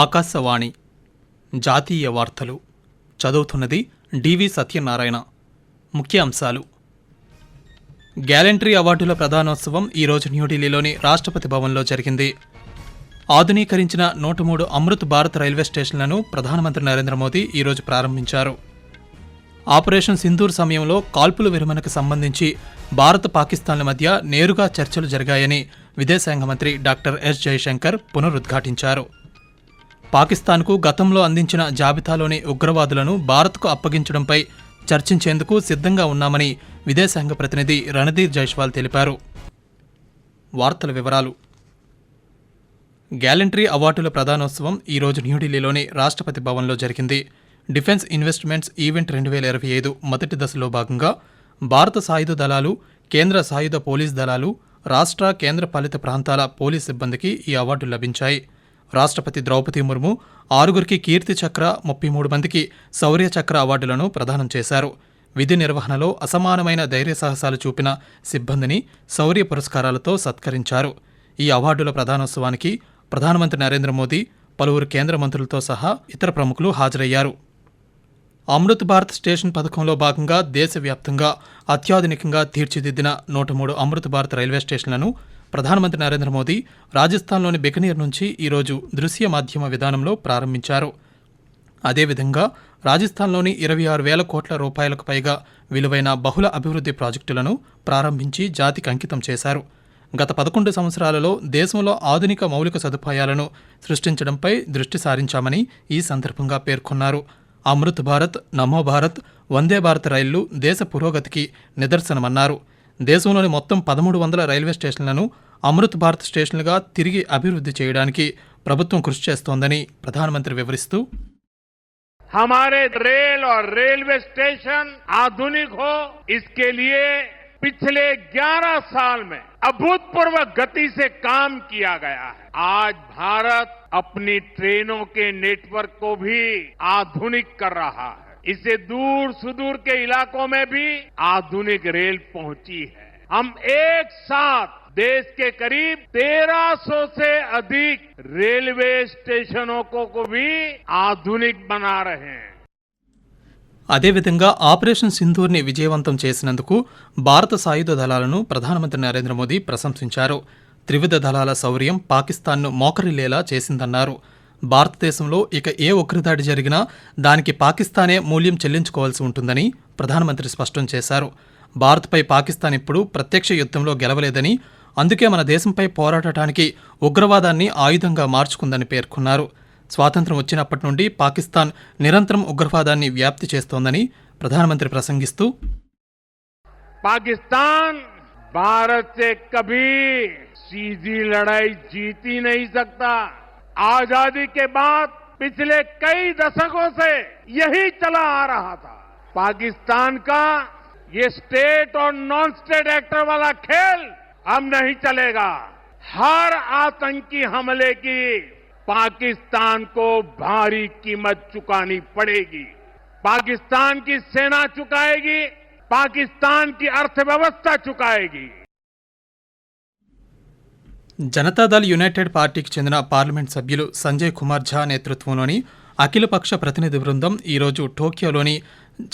ఆకాశవాణి. జాతీయ వార్తలు. చదువుతున్నది డివి సత్యనారాయణ. ముఖ్య అంశాలు గ్యాలంటరీ అవార్డుల ప్రధానోత్సవం ఈరోజు న్యూఢిల్లీలోని రాష్ట్రపతి భవన్లో జరిగింది. ఆధునీకరించిన నూట మూడు అమృత్ భారత్ రైల్వే స్టేషన్లను ప్రధానమంత్రి నరేంద్ర మోదీ ఈరోజు ప్రారంభించారు. ఆపరేషన్ సింధూర్ సమయంలో కాల్పుల విరమణకు సంబంధించి భారత్ పాకిస్తాన్ల మధ్య నేరుగా చర్చలు జరిగాయని విదేశాంగ మంత్రి డాక్టర్ ఎస్ జయశంకర్ పునరుద్ఘాటించారు. పాకిస్తాన్కు గతంలో అందించిన జాబితాలోని ఉగ్రవాదులను భారత్కు అప్పగించడంపై చర్చించేందుకు సిద్ధంగా ఉన్నామని విదేశాంగ ప్రతినిధి రణధీర్ జైష్వాల్ తెలిపారు. వార్తల వివరాలు. గ్యాలంటరీ అవార్డుల ప్రధానోత్సవం ఈరోజు న్యూఢిల్లీలోని రాష్ట్రపతి భవన్లో జరిగింది. డిఫెన్స్ ఇన్వెస్ట్మెంట్స్ ఈవెంట్ రెండు వేల ఇరవై ఐదు మొదటి దశలో భాగంగా భారత సాయుధ దళాలు కేంద్ర సాయుధ పోలీస్ దళాలు రాష్ట్ర కేంద్ర పాలిత ప్రాంతాల పోలీస్ సిబ్బందికి ఈ అవార్డు లభించాయి. రాష్ట్రపతి ద్రౌపది ముర్ము ఆరుగురికి కీర్తి చక్ర ముప్పై మూడు మందికి శౌర్య చక్ర అవార్డులను ప్రదానం చేశారు. విధి నిర్వహణలో అసమానమైన ధైర్య సాహసాలు చూపిన సిబ్బందిని శౌర్య పురస్కారాలతో సత్కరించారు. ఈ అవార్డుల ప్రధానోత్సవానికి ప్రధానమంత్రి నరేంద్ర మోదీ పలువురు కేంద్ర మంత్రులతో సహా ఇతర ప్రముఖులు హాజరయ్యారు. అమృత్ భారత్ స్టేషన్ పథకంలో భాగంగా దేశవ్యాప్తంగా అత్యాధునికంగా తీర్చిదిద్దిన నూట మూడు అమృత్ భారత్ రైల్వే స్టేషన్లను ప్రధానమంత్రి నరేంద్ర మోదీ రాజస్థాన్లోని బికనీర్ నుంచి ఈరోజు దృశ్య మాధ్యమ విధానంలో ప్రారంభించారు. అదేవిధంగా రాజస్థాన్లోని ఇరవై ఆరు వేల కోట్ల రూపాయలకు పైగా విలువైన బహుళ అభివృద్ధి ప్రాజెక్టులను ప్రారంభించి జాతికి అంకితం చేశారు. గత పదకొండు సంవత్సరాలలో దేశంలో ఆధునిక మౌలిక సదుపాయాలను సృష్టించడంపై దృష్టి సారించామని ఈ సందర్భంగా పేర్కొన్నారు. అమృత్ భారత్ నమో భారత్ వందే భారత్ రైళ్ళు దేశ పురోగతికి నిదర్శనమన్నారు. దేశంలోని మొత్తం పదమూడు వందల రైల్వే స్టేషన్లను అమృత్ భారత్ స్టేషన్లుగా తిరిగి అభివృద్ధి చేయడానికి ప్రభుత్వం కృషి చేస్తోందని ప్రధానమంత్రి వివరిస్తూ हमारे रेल और रेलवे स्टेशन आधुनिक हो इसके लिए पिछले 11 साल में अभूतपूर्व गति से काम किया गया है आज भारत अपनी ट्रेनों के नेटवर्क को भी आधुनिक कर रहा है इससे दूर सुदूर के इलाकों में भी आधुनिक रेल पहुंची है हम एक साथ देश के करीब 1300 से अधिक रेलवे स्टेशनों को, को भी आधुनिक बना रहे हैं అదేవిధంగా ఆపరేషన్ సింధూర్ని విజయవంతం చేసినందుకు భారత సాయుధ దళాలను ప్రధానమంత్రి నరేంద్ర మోదీ ప్రశంసించారు త్రివిధ దళాల శౌర్యం పాకిస్తాన్ను మోకరిల్లేలా చేసిందన్నారు భారతదేశంలో ఇక ఏ ఉగ్రదాడి జరిగినా దానికి పాకిస్తానే మూల్యం చెల్లించుకోవాల్సి ఉంటుందని ప్రధానమంత్రి స్పష్టం చేశారు. భారత్పై పాకిస్తాన్ ఇప్పుడు ప్రత్యక్ష యుద్ధంలో గెలవలేదని అందుకే మన దేశంపై పోరాడటానికి ఉగ్రవాదాన్ని ఆయుధంగా మార్చుకుందని పేర్కొన్నారు. స్వాతంత్రం వచ్చినప్పటి నుండి పాకిస్తాన్ నిరంతరం ఉగ్రవాదాన్ని వ్యాప్తి చేస్తోందని ప్రధానమంత్రి ప్రసంగిస్తూ పాకిస్తాన్ భారత్ సే కభీ సీధీ లడాయి జీతి నహీ సక్తా. आज़ादी के बाद पिछले कई दशकों से यही चला आ रहा था। पाकिस्तान का ये स्टेट और नॉन स्टेट एक्टर वाला खेल अब नहीं चलेगा। हर आतंकी हमले की पाकिस्तान को भारी कीमत चुकानी पड़ेगी। पाकिस्तान की सेना चुकाएगी, पाकिस्तान की अर्थव्यवस्था चुकाएगी। జనతాదళ్ యునైటెడ్ పార్టీకి చెందిన పార్లమెంట్ సభ్యులు సంజయ్ కుమార్ ఝా నేతృత్వంలోని అఖిలపక్ష ప్రతినిధి బృందం ఈరోజు టోక్యోలోని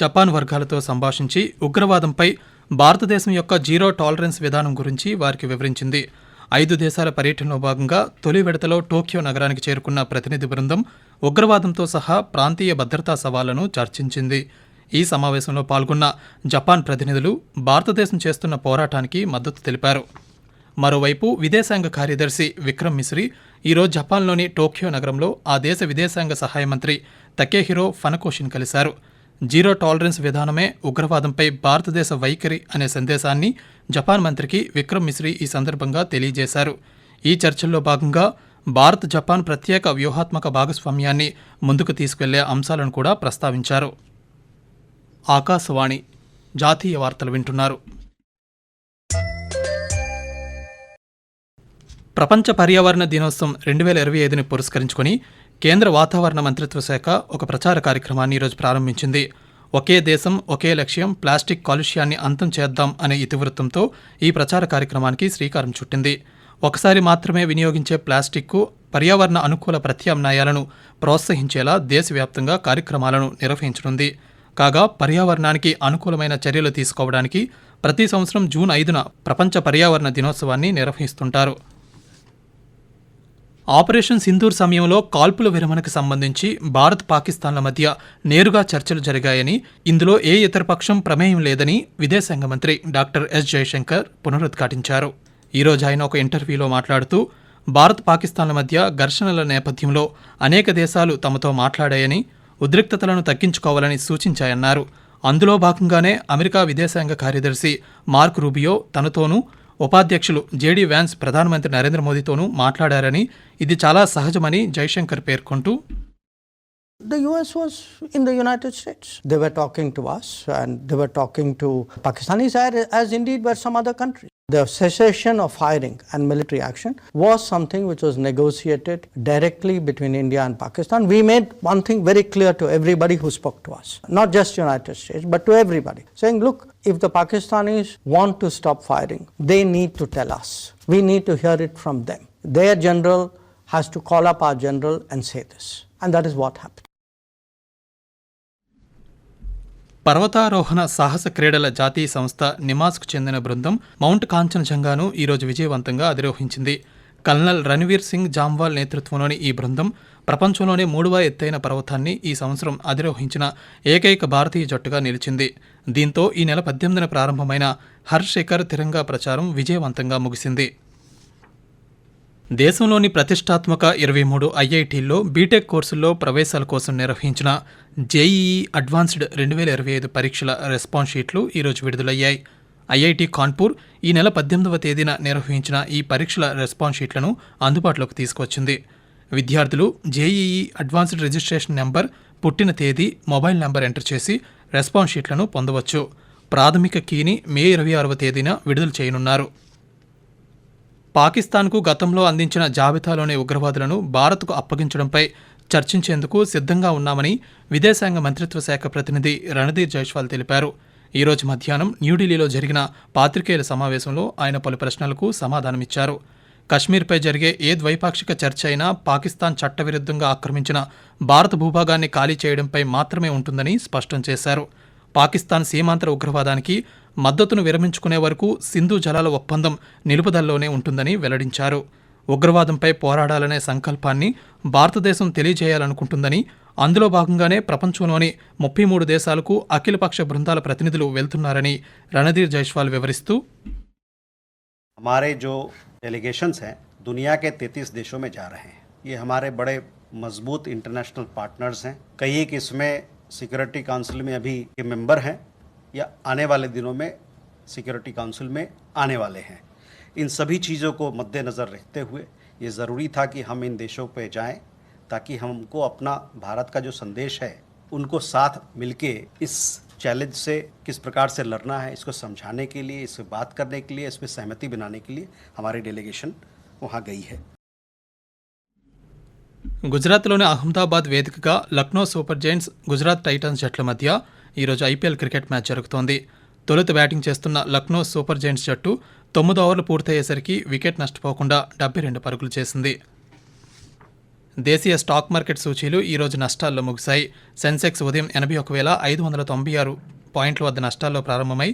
జపాన్ వర్గాలతో సంభాషించి ఉగ్రవాదంపై భారతదేశం యొక్క జీరో టాలరెన్స్ విధానం గురించి వారికి వివరించింది. ఐదు దేశాల పర్యటనలో భాగంగా తొలి విడతలో టోక్యో నగరానికి చేరుకున్న ప్రతినిధి బృందం ఉగ్రవాదంతో సహా ప్రాంతీయ భద్రతా సవాళ్ళను చర్చించింది. ఈ సమావేశంలో పాల్గొన్న జపాన్ ప్రతినిధులు భారతదేశం చేస్తున్న పోరాటానికి మద్దతు తెలిపారు. మరోవైపు విదేశాంగ కార్యదర్శి విక్రమ్ మిశ్రీ ఈరోజు జపాన్లోని టోక్యో నగరంలో ఆ దేశ విదేశాంగ సహాయ మంత్రి తకేహిరో ఫనకోషిన్ కలిశారు. జీరో టాలరెన్స్ విధానమే ఉగ్రవాదంపై భారతదేశ వైఖరి అనే సందేశాన్ని జపాన్ మంత్రికి విక్రమ్ మిశ్రీ ఈ సందర్భంగా తెలియజేశారు. ఈ చర్చల్లో భాగంగా భారత్ జపాన్ ప్రత్యేక వ్యూహాత్మక భాగస్వామ్యాన్ని ముందుకు తీసుకెళ్ళే అంశాలను కూడా ప్రస్తావించారు. ఆకాశవాణి జాతీయ వార్తలు వింటున్నారు. ప్రపంచ పర్యావరణ దినోత్సవం రెండు వేల ఇరవై ఐదుని పురస్కరించుకొని కేంద్ర వాతావరణ మంత్రిత్వ శాఖ ఒక ప్రచార కార్యక్రమాన్ని ఈరోజు ప్రారంభించింది. ఒకే దేశం ఒకే లక్ష్యం ప్లాస్టిక్ కాలుష్యాన్ని అంతం చేద్దాం అనే ఇతివృత్తంతో ఈ ప్రచార కార్యక్రమానికి శ్రీకారం చుట్టింది. ఒకసారి మాత్రమే వినియోగించే ప్లాస్టిక్కు పర్యావరణ అనుకూల ప్రత్యామ్నాయాలను ప్రోత్సహించేలా దేశవ్యాప్తంగా కార్యక్రమాలను నిర్వహించనుంది. కాగా పర్యావరణానికి అనుకూలమైన చర్యలు తీసుకోవడానికి ప్రతి సంవత్సరం జూన్ ఐదున ప్రపంచ పర్యావరణ దినోత్సవాన్ని నిర్వహిస్తుంటారు. ఆపరేషన్ సింధూర్ సమయంలో కాల్పుల విరమణకు సంబంధించి భారత్ పాకిస్తాన్ల మధ్య నేరుగా చర్చలు జరిగాయని ఇందులో ఏ ఇతర పక్షం ప్రమేయం లేదని విదేశాంగ మంత్రి డాక్టర్ ఎస్ జయశంకర్ పునరుద్ఘాటించారు. ఈరోజు ఆయన ఒక ఇంటర్వ్యూలో మాట్లాడుతూ భారత్ పాకిస్తాన్ల మధ్య ఘర్షణల నేపథ్యంలో అనేక దేశాలు తమతో మాట్లాడాయని ఉద్రిక్తతలను తగ్గించుకోవాలని సూచించాయన్నారు. అందులో భాగంగానే అమెరికా విదేశాంగ కార్యదర్శి మార్క్ రూబియో తనతోనూ ఉపాధ్యక్షులు జేడీ వ్యాన్స్ ప్రధానమంత్రి నరేంద్ర మోదీతోనూ మాట్లాడారని ఇది చాలా సహజమని జైశంకర్ పేర్కొంటూ The US was in the United States. They were talking to us and they were talking to Pakistanis as, as indeed were some other countries. The cessation of firing and military action was something which was negotiated directly between India and Pakistan. We made one thing very clear to everybody who spoke to us, not just United States, but to everybody, saying, look, if the Pakistanis want to stop firing, they need to tell us. We need to hear it from them. Their general has to call up our general and say this. And that is what happened. పర్వతారోహణ సాహస క్రీడల జాతీయ సంస్థ నిమాస్కు చెందిన బృందం mount కాంచనజంగాను ఈరోజు విజయవంతంగా అధిరోహించింది. కల్నల్ రణవీర్ సింగ్ జామ్వాల్ నేతృత్వంలోని ఈ బృందం ప్రపంచంలోనే మూడవ ఎత్తైన పర్వతాన్ని ఈ సంవత్సరం అధిరోహించిన ఏకైక భారతీయ జట్టుగా నిలిచింది. దీంతో ఈ నెల పద్దెనిమిదిన ప్రారంభమైన హర్ శేఖర్ తిరంగా ప్రచారం విజయవంతంగా ముగిసింది. దేశంలోని ప్రతిష్టాత్మక ఇరవై మూడు ఐఐటీల్లో బీటెక్ కోర్సుల్లో ప్రవేశాల కోసం నిర్వహించిన జేఈఈ అడ్వాన్స్డ్ రెండు వేల ఇరవై ఐదు పరీక్షల రెస్పాన్స్ షీట్లు ఈరోజు విడుదలయ్యాయి. ఐఐటి కాన్పూర్ ఈ నెల పద్దెనిమిదవ తేదీన నిర్వహించిన ఈ పరీక్షల రెస్పాన్స్ షీట్లను అందుబాటులోకి తీసుకొచ్చింది. విద్యార్థులు జేఈఈ అడ్వాన్స్డ్ రిజిస్ట్రేషన్ నెంబర్ పుట్టిన తేదీ మొబైల్ నెంబర్ ఎంటర్ చేసి రెస్పాన్స్ షీట్లను పొందవచ్చు. ప్రాథమిక కీని మే ఇరవై ఆరవ తేదీన విడుదల చేయనున్నారు. పాకిస్తాన్కు గతంలో అందించిన జాబితాలోని ఉగ్రవాదులను భారత్కు అప్పగించడంపై చర్చించేందుకు సిద్ధంగా ఉన్నామని విదేశాంగ మంత్రిత్వ శాఖ ప్రతినిధి రణధీర్ జైష్వాల్ తెలిపారు. ఈరోజు మధ్యాహ్నం న్యూఢిల్లీలో జరిగిన పాత్రికేయుల సమావేశంలో ఆయన పలు ప్రశ్నలకు సమాధానమిచ్చారు. కశ్మీర్పై జరిగే ఏ ద్వైపాక్షిక చర్చ అయినా పాకిస్తాన్ చట్టవిరుద్ధంగా ఆక్రమించిన భారత భూభాగాన్ని ఖాళీ చేయడంపై మాత్రమే ఉంటుందని స్పష్టం చేశారు. పాకిస్తాన్ సీమాంతర ఉగ్రవాదానికి మద్దతును విరమించుకునే వరకు సింధు జలాల ఒప్పందం నిలుపుదలలోనే ఉంటుందని వెల్లడించారు ఉగ్రవాదంపై పోరాడాలనే సంకల్పాన్ని భారతదేశం తెలియజేయాలనుకుంటుందని అందులో భాగంగానే ప్రపంచంలోని ముప్పై మూడు దేశాలకు అఖిలపక్ష బృందాల ప్రతినిధులు వెళ్తున్నారని రణధీర్ జైస్వాల్ వివరిస్తూ हमारे जो डेलीगेशंस हैं दुनिया के 33 देशों में जा रहे हैं ये हमारे बड़े मजबूत इंटरनेशनल पार्टनर्स हैं कई एक इसमें सिक्योरिटी काउंसिल में अभी के मेंबर हैं या आने वाले दिनों में सिक्योरिटी काउंसिल में आने वाले हैं इन सभी चीज़ों को मद्देनज़र रखते हुए ये ज़रूरी था कि हम इन देशों पे जाएं ताकि हमको अपना भारत का जो संदेश है उनको साथ मिलके इस चैलेंज से किस प्रकार से लड़ना है इसको समझाने के लिए इस पे बात करने के लिए इस पर सहमति बनाने के लिए हमारी डेलीगेशन वहाँ गई है గుజరాత్లోని అహ్మదాబాద్ వేదికగా Lucknow super giants Gujarat titans జట్ల మధ్య ఈరోజు ఐపీఎల్ క్రికెట్ మ్యాచ్ జరుగుతోంది. తొలుత బ్యాటింగ్ చేస్తున్న లక్నో సూపర్ జైంట్స్ జట్టు తొమ్మిది ఓవర్లు పూర్తయ్యేసరికి వికెట్ నష్టపోకుండా డెబ్బై రెండు పరుగులు చేసింది. దేశీయ స్టాక్ మార్కెట్ సూచీలు ఈరోజు నష్టాల్లో ముగిశాయి. సెన్సెక్స్ ఉదయం ఎనభై ఒక వేల ఐదు వందల తొంభై ఆరు పాయింట్ల వద్ద నష్టాల్లో ప్రారంభమై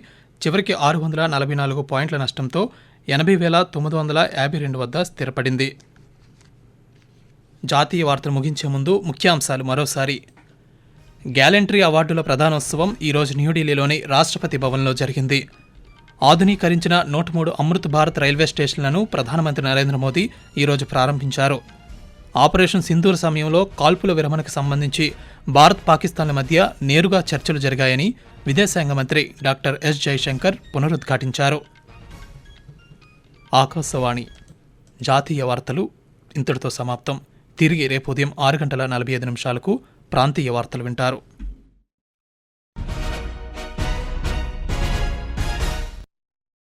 చివరికి ఆరు వందల నలభై నాలుగు పాయింట్ల నష్టంతో ఎనభై వేల తొమ్మిది వందల యాభై రెండు వద్ద స్థిరపడింది. జాతీయ వార్తలు ముగించే ముందు ముఖ్యాంశాలు మరోసారి. గ్యాలంటరీ అవార్డుల ప్రధానోత్సవం ఈరోజు న్యూఢిల్లీలోని రాష్ట్రపతి భవన్లో జరిగింది. ఆధునీకరించిన నూట మూడు అమృత్ భారత్ రైల్వే స్టేషన్లను ప్రధానమంత్రి నరేంద్ర మోదీ ఈరోజు ప్రారంభించారు. ఆపరేషన్ సింధూర్ సమయంలో కాల్పుల విరమణకు సంబంధించి భారత్ పాకిస్తాన్ల మధ్య నేరుగా చర్చలు జరిగాయని విదేశాంగ మంత్రి డాక్టర్ ఎస్ జైశంకర్ పునరుద్ఘాటించారు. ఆకాశవాణి జాతీయ వార్తలు ఇంతటితో సమాప్తం. తిరిగి రేపు ఉదయం ఆరు గంటల నలభై ఐదు నిమిషాలకు ప్రాంతీయ వార్తలు వింటారు.